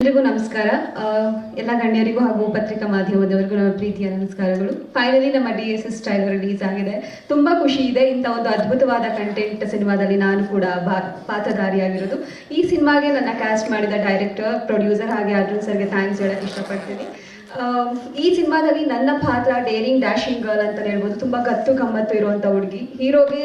ಎಲ್ರಿಗೂ ನಮಸ್ಕಾರ. ಎಲ್ಲ ಗಣ್ಯರಿಗೂ ಹಾಗೂ ಪತ್ರಿಕಾ ಮಾಧ್ಯಮದವರಿಗೂ ನಮ್ಮ ಪ್ರೀತಿಯ ನಮಸ್ಕಾರಗಳು. ಫೈನಲಿ ನಮ್ಮ D S S trailer release ಆಗಿದೆ. ತುಂಬಾ ಖುಷಿ ಇದೆ. ಇಂಥ ಒಂದು ಅದ್ಭುತವಾದ ಕಂಟೆಂಟ್ ಸಿನಿಮಾದಲ್ಲಿ ನಾನು ಕೂಡ ಪಾತ್ರಧಾರಿಯಾಗಿರೋದು. ಈ ಸಿನಿಮಾಗೆ ನನ್ನ ಕ್ಯಾಸ್ಟ್ ಮಾಡಿದ ಡೈರೆಕ್ಟರ್ ಪ್ರೊಡ್ಯೂಸರ್ ಹಾಗೆ ಅರ್ಜುನ್ ಸರ್ಗೆ ಥ್ಯಾಂಕ್ಸ್ ಹೇಳಕ್ ಇಷ್ಟಪಡ್ತೀನಿ. ಈ ಸಿನಿಮಾದಲ್ಲಿ ನನ್ನ ಪಾತ್ರ ಡೇರಿಂಗ್ ಡ್ಯಾಶಿಂಗ್ ಗರ್ಲ್ ಅಂತ ಹೇಳ್ಬೋದು. ತುಂಬಾ ಗತ್ತು ಗಮ್ಮತ್ತು ಇರುವಂತ ಹುಡುಗಿ. ಹೀರೋಗೆ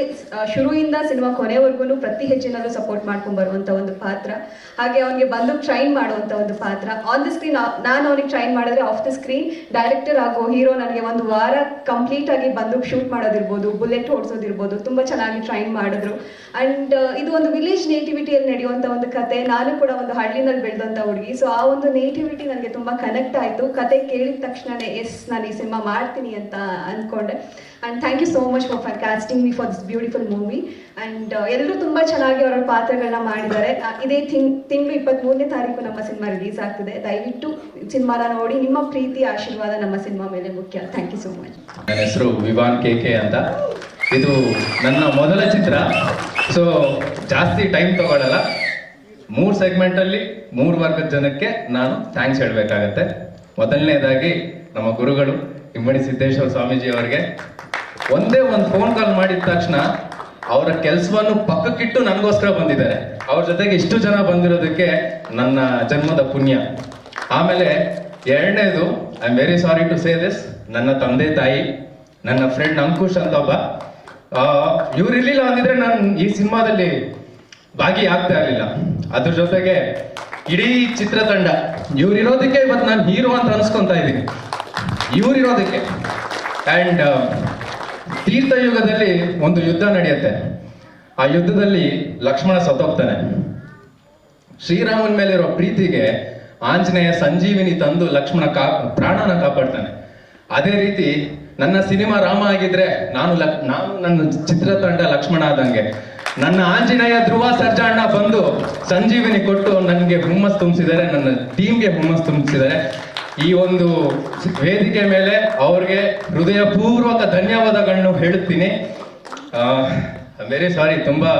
ಶುರುವಿಂದ ಸಿನಿಮಾ ಕೊನೆವರೆಗೂ ಪ್ರತಿ ಹೆಜ್ಜೆನಲ್ಲೂ ಸಪೋರ್ಟ್ ಮಾಡ್ಕೊಂಡ್ ಬರುವಂತ ಒಂದು ಪಾತ್ರ. ಹಾಗೆ ಅವನಿಗೆ ಬಂದು ಟ್ರೈನ್ ಮಾಡುವಂತ ಒಂದು ಪಾತ್ರ. ಆನ್ ದ ಸ್ಕ್ರೀನ್ ನಾನು ಅವನಿಗೆ ಟ್ರೈನ್ ಮಾಡಿದ್ರೆ ಆಫ್ ದ ಸ್ಕ್ರೀನ್ ಡೈರೆಕ್ಟರ್ ಆಗೋ ಹೀರೋ ನನಗೆ ಒಂದು ವಾರ ಕಂಪ್ಲೀಟ್ ಆಗಿ ಬಂದು ಶೂಟ್ ಮಾಡೋದಿರ್ಬೋದು ಬುಲೆಟ್ ಓಡಿಸೋದಿರ್ಬೋದು ತುಂಬಾ ಚೆನ್ನಾಗಿ ಟ್ರೈನ್ ಮಾಡಿದ್ರು. ಅಂಡ್ ಇದು ಒಂದು ವಿಲೇಜ್ ನೇಟಿವಿಟಿಯಲ್ಲಿ ನಡೆಯುವಂತ ಒಂದು ಕತೆ. ನಾನು ಕೂಡ ಒಂದು ಹಳ್ಳಿನಲ್ಲಿ ಬೆಳೆದಂತ ಹುಡುಗಿ. ಸೊ ಆ ಒಂದು ನೇಟಿವಿಟಿ ನನಗೆ ತುಂಬಾ ಕನೆಕ್ಟ್ ಆಯ್ತು. ಕತೆ ಕೇಳಿದ ತಕ್ಷಣನೇ, ಎಸ್, ನಾನು ಈ ಸಿನಿಮಾ ಮಾಡ್ತೀನಿ ಅಂತ ಅನ್ಕೊಂಡೆ. And thank you so much for for casting me for this beautiful movie and ಎಲ್ಲರೂ ತುಂಬಾ ಚೆನ್ನಾಗಿ ಅವರ ಪಾತ್ರಗಳನ್ನ ಮಾಡಿದ್ದಾರೆ. ಇದೇ ತಿಂಗ್ ತಿಂಗಳು ಇಪ್ಪತ್ತ್ ಮೂರನೇ ತಾರೀಕು ನಮ್ಮ ಸಿನಿಮಾ ರಿಲೀಸ್ ಆಗ್ತಿದೆ. ದಯವಿಟ್ಟು ಸಿನಿಮಾನ ನೋಡಿ. ನಿಮ್ಮ ಪ್ರೀತಿ ಆಶೀರ್ವಾದ ನಮ್ಮ ಸಿನಿಮಾ ಮೇಲೆ ಮುಖ್ಯ. ಥ್ಯಾಂಕ್ ಯು ಸೋ ಮಚ್ ನನ್ನ ಹೆಸರು ವಿವಾನ್ ಕೆ ಕೆ ಅಂತ. ಇದು ನನ್ನ ಮೊದಲ ಚಿತ್ರ. ಸೊ ಜಾಸ್ತಿ ಟೈಮ್ ತಗೊಳ್ಳಲ್ಲ ಮೂರು ಸೆಗ್ಮೆಂಟಲ್ಲಿ ಮೂರು ವರ್ಗದ ಜನಕ್ಕೆ ನಾನು ಥ್ಯಾಂಕ್ಸ್ ಹೇಳಬೇಕಾಗತ್ತೆ. ಮೊದಲನೇದಾಗಿ ನಮ್ಮ ಗುರುಗಳು ಇಮ್ಮಡಿ ಸಿದ್ದೇಶ್ವರ ಸ್ವಾಮೀಜಿ ಅವರಿಗೆ ಒಂದೇ ಒಂದು ಫೋನ್ ಕಾಲ್ ಮಾಡಿದ ತಕ್ಷಣ ಅವರ ಕೆಲಸವನ್ನು ಪಕ್ಕಕ್ಕಿಟ್ಟು ನನಗೋಸ್ಕರ ಬಂದಿದ್ದಾರೆ. ಅವ್ರ ಜೊತೆಗೆ ಇಷ್ಟು ಜನ ಬಂದಿರೋದಕ್ಕೆ ನನ್ನ ಜನ್ಮದ ಪುಣ್ಯ. ಆಮೇಲೆ ಎರಡನೇದು I am very sorry to say this ನನ್ನ ತಂದೆ ತಾಯಿ, ನನ್ನ ಫ್ರೆಂಡ್ ಅಂಕುಶ್ ಅಂತ ಒಬ್ಬ ಇವ್ರು ಇರ್ಲಿಲ್ಲ ಅಂದಿದ್ರೆ ನಾನು ಈ ಸಿನಿಮಾದಲ್ಲಿ ಭಾಗಿಯಾಗ್ತಾ ಇರಲಿಲ್ಲ. ಅದ್ರ ಜೊತೆಗೆ ಇಡೀ ಚಿತ್ರತಂಡ, ಇವ್ರಿರೋದಕ್ಕೆ ಇವತ್ತು ನಾನು ಹೀರೋ ಅಂತ ಅನ್ಸ್ಕೊತಾ ಇದ್ದೀನಿ. ಇವ್ರಿರೋದಕ್ಕೆ. ಅಂಡ್ ತೀರ್ಥಯುಗದಲ್ಲಿ ಒಂದು ಯುದ್ಧ ನಡೆಯುತ್ತೆ. ಆ ಯುದ್ಧದಲ್ಲಿ ಲಕ್ಷ್ಮಣ ಸತ್ತೋಗ್ತಾನೆ. ಶ್ರೀರಾಮನ ಮೇಲಿರೋ ಪ್ರೀತಿಗೆ ಆಂಜನೇಯ ಸಂಜೀವಿನಿ ತಂದು ಲಕ್ಷ್ಮಣ ಕಾ, ಪ್ರಾಣನ ಕಾಪಾಡ್ತಾನೆ. ಅದೇ ರೀತಿ ನನ್ನ ಸಿನಿಮಾ ರಾಮ ಆಗಿದ್ರೆ ನಾನು ಲಕ್, ನಾನು ನನ್ನ ಚಿತ್ರತಂಡ ಲಕ್ಷ್ಮಣ ಆದಂಗೆ. ನನ್ನ ಆಂಜನೇಯ ಧ್ರುವ ಸಂಜೀವಿನಿ ಕೊಟ್ಟು ನನಗೆ ಹುಮ್ಮಸ್ ತುಂಬಿಸಿದ್ದಾರೆ, ನನ್ನ ಟೀಮ್ಗೆ ಹುಮ್ಮಸ್ ತುಂಬಿಸಿದ್ದಾರೆ. ಈ ಒಂದು ವೇದಿಕೆ ಮೇಲೆ ಅವ್ರಿಗೆ ಹೃದಯಪೂರ್ವಕ ಧನ್ಯವಾದಗಳನ್ನು ಹೇಳುತ್ತೀನಿ. ವೆರಿ ಸಾರಿ ತುಂಬಾ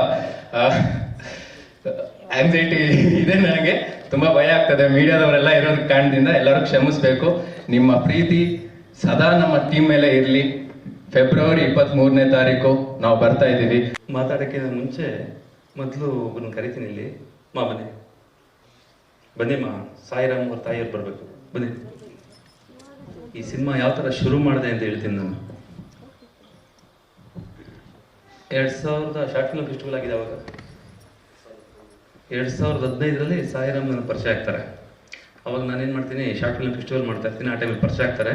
ಆಂಗ್ಸೈಟಿ ಇದೆ ನನಗೆ. ತುಂಬಾ ಭಯ ಆಗ್ತದೆ, ಮೀಡಿಯಾದವರೆಲ್ಲ ಇರೋದ್ ಕಾರಣದಿಂದ ಎಲ್ಲರೂ ಕ್ಷಮಿಸ್ಬೇಕು. ನಿಮ್ಮ ಪ್ರೀತಿ ಸದಾ ನಮ್ಮ ಟೀಮ್ ಮೇಲೆ ಇರಲಿ. ಫೆಬ್ರವರಿ ಇಪ್ಪತ್ತ್ ಮೂರನೇ ತಾರೀಕು ನಾವು ಬರ್ತಾ ಇದ್ದೀವಿ. ಮಾತಾಡೋಕ್ಕಿಂತ ಮುಂಚೆ ಮೊದಲು ಒಬ್ಬನ ಕರಿತೀನಿ ಇಲ್ಲಿ. ಮಾ, ಬನ್ನಿ. ಬನ್ನಿ ಮಾ, ಸಾಯಿರಾಮ್ ಅವ್ರ ತಾಯಿಯವ್ರು ಬರಬೇಕು. ಬನ್ನಿ. ಈ ಸಿನಿಮಾ ಯಾವ ಥರ ಶುರು ಮಾಡಿದೆ ಅಂತ ಹೇಳ್ತೀನಿ ನಾನು. ಎರಡು ಸಾವಿರದ ಶಾರ್ಟ್ ಫಿಲ್ಮ್ ಫೆಸ್ಟಿವಲ್ ಆಗಿದೆ ಅವಾಗ. ಎರಡು ಸಾವಿರದ ಹದಿನೈದರಲ್ಲಿ ಸಾಯಿರಾಮ್ ನನ್ನ ಪರಿಚಯ ಆಗ್ತಾರೆ. ಅವಾಗ ನಾನೇನು ಮಾಡ್ತೀನಿ, ಶಾರ್ಟ್ ಫಿಲ್ಮ್ ಫೆಸ್ಟಿವಲ್ ಮಾಡ್ತಾ ಇರ್ತೀನಿ, ಆ ಟೈಮಲ್ಲಿ ಪರಿಚಯ ಆಗ್ತಾರೆ.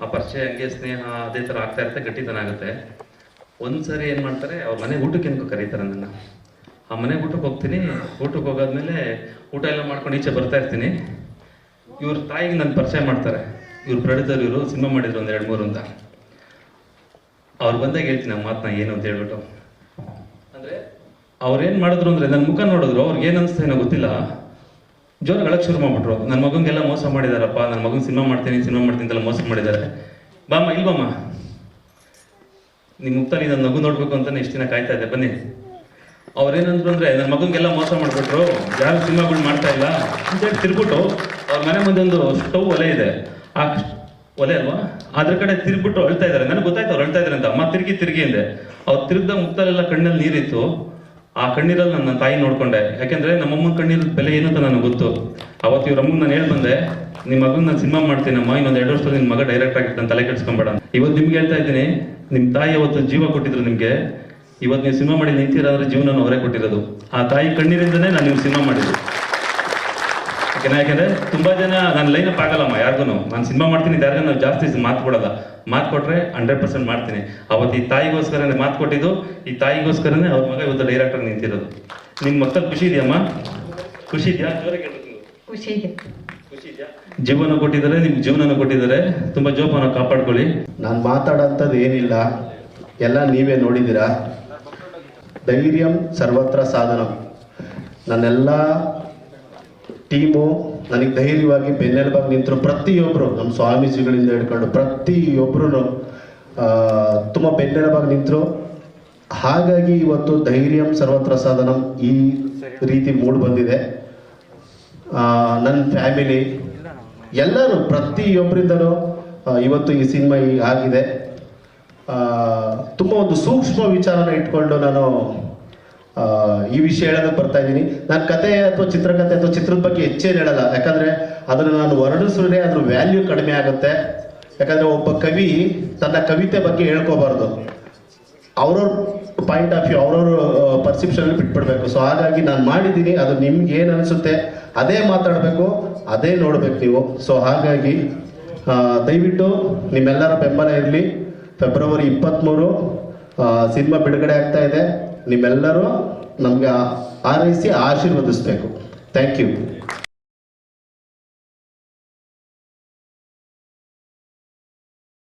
ಆ ಪರಿಚಯ ಹಂಗೆ ಸ್ನೇಹ, ಅದೇ ಥರ ಆಗ್ತಾ ಇರುತ್ತೆ, ಗಟ್ಟಿತನ ಆಗುತ್ತೆ. ಒಂದು ಸಾರಿ ಏನು ಮಾಡ್ತಾರೆ, ಅವ್ರ ಮನೆ ಊಟಕ್ಕೆ ಏನಕ್ಕೂ ಕರೀತಾರೆ ನನ್ನ ಆ ಮನೆಗೆ ಊಟಕ್ಕೆ ಹೋಗ್ತೀನಿ. ಊಟಕ್ಕೆ ಹೋಗಾದ್ಮೇಲೆ ಊಟ ಎಲ್ಲ ಮಾಡ್ಕೊಂಡು ಈಚೆ ಬರ್ತಾ ಇರ್ತೀನಿ. ಇವ್ರ ತಾಯಿಗೆ ನನ್ನ ಪರಿಚಯ ಮಾಡ್ತಾರೆ. ಇವ್ರ ಪ್ರೊಡ್ಯೂಸರ್ ಇವರು, ಸಿನಿಮಾ ಮಾಡಿದ್ರು ಒಂದು ಎರಡು ಮೂರು ಅಂತ. ಅವ್ರು ಬಂದಾಗ ಹೇಳ್ತೀನಿ ಆ ಮಾತನ್ನ ಏನು ಅಂತ ಹೇಳ್ಬಿಟ್ಟು. ಅಂದರೆ ಅವ್ರು ಏನು ಮಾಡಿದ್ರು ಅಂದರೆ ನನ್ನ ಮುಖ ನೋಡಿದ್ರು, ಅವ್ರಿಗೆ ಏನು ಅನಿಸ್ತಾ ಗೊತ್ತಿಲ್ಲ. ಜೋರು ಗಳಕ್ಕೆ ಶುರು ಮಾಡ್ಬಿಟ್ರು. ನನ್ನ ಮಗಂಗೆಲ್ಲ ಮೋಸ ಮಾಡಿದಾರಪ್ಪ ನನ್ನ ಮಗನ ಸಿನಿಮಾ ಮಾಡ್ತೀನಿ ಸಿನಿಮಾ ಮಾಡ್ತೀನಿ ಅಂತೆಲ್ಲ ಮೋಸ ಮಾಡಿದ್ದಾರೆ ಬಾಮ್ಮ, ಇಲ್ವಮ್ಮ? ನಿಮ್ಮ ಮುಕ್ತ ನನ್ನ ನಗು ನೋಡ್ಬೇಕು ಅಂತಲೇ ಇಷ್ಟು ದಿನ ಕಾಯ್ತಾ ಇದ್ದೆ. ಬನ್ನಿ. ಅವ್ರೇನಂದ್ರು ಅಂದ್ರೆ ನನ್ನ ಮಗನ್ಗೆಲ್ಲ ಮೋಸ ಮಾಡ್ಬಿಟ್ರು, ಯಾರು ಸಿನಿಮಾಗಳು ಮಾಡ್ತಾ ಇಲ್ಲ, ಅಂತ ಹೇಳಿ ತಿರ್ಬಿಟ್ಟು ಅವ್ರ ಮನೆ ಮುಂದೆ ಒಂದು ಸ್ಟವ್ ಒಲೆ ಇದೆ. ಆ ಒಲೆ ಅಲ್ವಾ? ಅದ್ರ ಕಡೆ ತಿರ್ಬಿಟ್ಟು ಅಳ್ತಾ ಇದಾರೆ. ನನಗೆ ಗೊತ್ತಾಯ್ತು ಅವ್ರು ಅಳ್ತಾ ಇದಾರೆ ಅಂತ. ಅಮ್ಮ ತಿರುಗಿ ತಿರುಗಿ ಅಂದೆ. ಅವ್ರು ತಿರುಗ್ದ ಮುಕ್ತಲೆಲ್ಲ ಕಣ್ಣಲ್ಲಿ ನೀರಿತ್ತು. ಆ ಕಣ್ಣೀರಲ್ಲಿ ನನ್ನ ತಾಯಿ ನೋಡ್ಕೊಂಡೆ. ಯಾಕೆಂದ್ರೆ ನಮ್ಮಮ್ಮನ ಕಣ್ಣೀರ ಬೆಲೆ ಏನಂತ ನನಗೆ ಗೊತ್ತು. ಅವತ್ತು ಇವ್ರ ಅಮ್ಮನ ನಾನು ಹೇಳ್ಬಂದೆ ನಿಮ್ಮ ಮಗನ ನಾನು ಸಿನಿಮಾ ಮಾಡ್ತೀನಮ್ಮ, ಇನ್ನೊಂದು ಎರಡು ವರ್ಷದಲ್ಲಿ ನಿಮ್ಮ ಮಗ ಡೈರೆಕ್ಟ್ ಆಗಿರ್ತಾನೆ, ತಲೆ ಕೆಡ್ಸ್ಕೊಂಬೇಡ ಇವತ್ತು ನಿಮ್ಗೆ ಹೇಳ್ತಾ ಇದ್ದೀನಿ ನಿಮ್ಮ ತಾಯಿ ಅವತ್ತು ಜೀವ ಕೊಟ್ಟಿದ್ರು ನಿಮ್ಗೆ. ಇವತ್ತು ನೀವು ಸಿನಿಮಾ ಮಾಡಿ ನಿಂತಿರಾದ್ರೆ ಜೀವನ ಅವರೇ ಕೊಟ್ಟಿರೋದು. ಆ ತಾಯಿ ಕಣ್ಣೀರಿಂದನೇ ನಾನು ನೀವು ಸಿನಿಮಾ ಮಾಡಿದ್ದು. ಯಾಕೆಂದ್ರೆ ಯಾಕೆಂದ್ರೆ ತುಂಬಾ ಜನ ನಾನು ಲೈನ್ ಅಪ್ ಆಗಲ್ಲಮ್ಮ ಯಾರಿಗೂ ನಾನು ಸಿನಿಮಾ ಮಾಡ್ತೀನಿ ಯಾರಿಗೂ ನಾವು ಜಾಸ್ತಿ ಮಾತು ಕೊಡಲ್ಲ. ಮಾತು ಕೊಟ್ರೆ ಹಂಡ್ರೆಡ್ ಪರ್ಸೆಂಟ್ ಮಾಡ್ತೀನಿ. ಅವತ್ತು ಈ ತಾಯಿಗೋಸ್ಕರನೇ ಮಾತು ಕೊಟ್ಟಿದ್ದು ಈ ತಾಯಿಗೋಸ್ಕರನೇ ಅವ್ರ ಮಗ ಇವತ್ತು ಡೈರೆಕ್ಟರ್ ನಿಂತಿರೋದು. ನಿಮ್ ಮಕ್ಕಳು ಖುಷಿ ಇದೆಯಮ್ಮ ಖುಷಿ ಇದೆಯಾ. ಖುಷಿ ಇದೆ. ಖುಷಿ ಇದೆಯಾ? ಜೀವನ ಕೊಟ್ಟಿದ್ದಾರೆ ನಿಮ್ ಜೀವನ ಕೊಟ್ಟಿದ್ದಾರೆ. ತುಂಬಾ ಜೋಪಾನ ಕಾಪಾಡ್ಕೊಳ್ಳಿ. ನಾನು ಮಾತಾಡೋಂಥದ್ದು ಏನಿಲ್ಲ. ಎಲ್ಲ ನೀವೇ ನೋಡಿದ್ದೀರಾ? ಧೈರ್ಯಂ ಸರ್ವತ್ರ ಸಾಧನಂ. ನನ್ನೆಲ್ಲ ಟೀಮು ನನಗೆ ಧೈರ್ಯವಾಗಿ ಬೆನ್ನೆಲುಬಾಗಿ ನಿಂತರು ಪ್ರತಿಯೊಬ್ಬರು ನಮ್ಮ ಸ್ವಾಮೀಜಿಗಳಿಂದ ಹಿಡ್ಕೊಂಡು ಪ್ರತಿಯೊಬ್ಬರು ತುಂಬ ಬೆನ್ನೆಲುಬಾಗಿ ನಿಂತರು. ಹಾಗಾಗಿ ಇವತ್ತು ಧೈರ್ಯಂ ಸರ್ವತ್ರ ಸಾಧನಂ ಈ ರೀತಿ ಮೂಡ್ ಬಂದಿದೆ. ನನ್ನ ಫ್ಯಾಮಿಲಿ ಎಲ್ಲರೂ ಪ್ರತಿಯೊಬ್ಬರಿಂದನೂ ಇವತ್ತು ಈ ಸಿನಿಮಾ ಆಗಿದೆ. ತುಂಬ ಒಂದು ಸೂಕ್ಷ್ಮ ವಿಚಾರನ ಇಟ್ಕೊಂಡು ನಾನು ಈ ವಿಷಯ ಹೇಳೋದಕ್ಕೆ ಬರ್ತಾ ಇದ್ದೀನಿ. ನಾನು ಕತೆ ಅಥವಾ ಚಿತ್ರಕಥೆ ಅಥವಾ ಚಿತ್ರದ ಬಗ್ಗೆ ಹೆಚ್ಚೇನು ಹೇಳಲ್ಲ. ಯಾಕಂದ್ರೆ ಅದನ್ನು ನಾನು ವರ್ಣಿಸಿದ್ರೆ ಅದ್ರ ವ್ಯಾಲ್ಯೂ ಕಡಿಮೆ ಆಗುತ್ತೆ. ಯಾಕಂದ್ರೆ ಒಬ್ಬ ಕವಿ ತನ್ನ ಕವಿತೆ ಬಗ್ಗೆ ಹೇಳ್ಕೋಬಾರ್ದು. ಅವ್ರವ್ರ ಪಾಯಿಂಟ್ ಆಫ್ ವ್ಯೂ ಅವ್ರವ್ರ ಪರ್ಸೆಪ್ಷನ್ ಬಿಟ್ಬಿಡ್ಬೇಕು. ಸೊ ಹಾಗಾಗಿ ನಾನು ಮಾಡಿದ್ದೀನಿ. ಅದು ನಿಮ್ಗೆ ಏನು ಅನಿಸುತ್ತೆ, ಅದೇ ಮಾತಾಡಬೇಕು, ಅದೇ ನೋಡ್ಬೇಕು ನೀವು. ಸೊ ಹಾಗಾಗಿ ದಯವಿಟ್ಟು ನಿಮ್ಮೆಲ್ಲರ ಬೆಂಬಲ ಇರಲಿ. ಫೆಬ್ರವರಿ ಇಪ್ಪತ್ತ್ಮೂರು ಸಿನಿಮಾ ಬಿಡುಗಡೆ ಆಗ್ತಾ ಇದೆ. ನಿಮ್ಮೆಲ್ಲರೂ ನಮಗೆ ಆರೈಸಿ ಆಶೀರ್ವದಿಸ್ಬೇಕು. Thank you